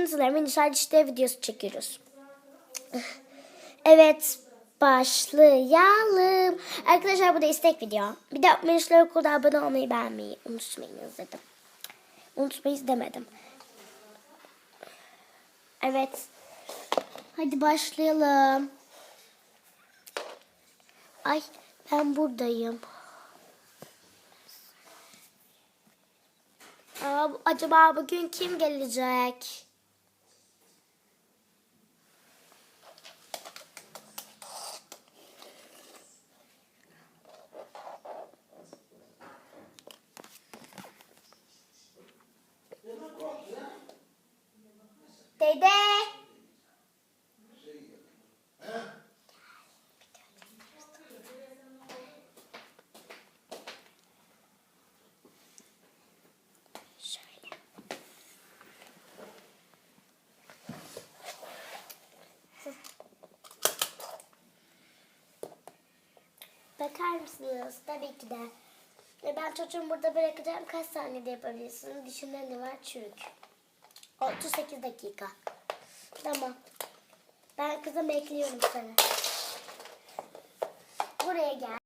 Beşinci sınıf mini işte videosu çekiyoruz. Evet başlayalım. Arkadaşlar bu da istek video. Bir de Menişler Okul'da abone olmayı beğenmeyi unutmayınız dedim. Unutmayız demedim. Evet. Hadi başlayalım. Ay ben buradayım. Aa, acaba bugün kim gelecek? Dede. Şöyle. Bakar mısınız? Tabii ki de. Ve ben çocuğumu burada bırakacağım. Kaç saniyede yapabilirsiniz? Dışında ne var? Çürük. 38 dakika. Tamam. Ben kızım bekliyorum seni. Buraya gel.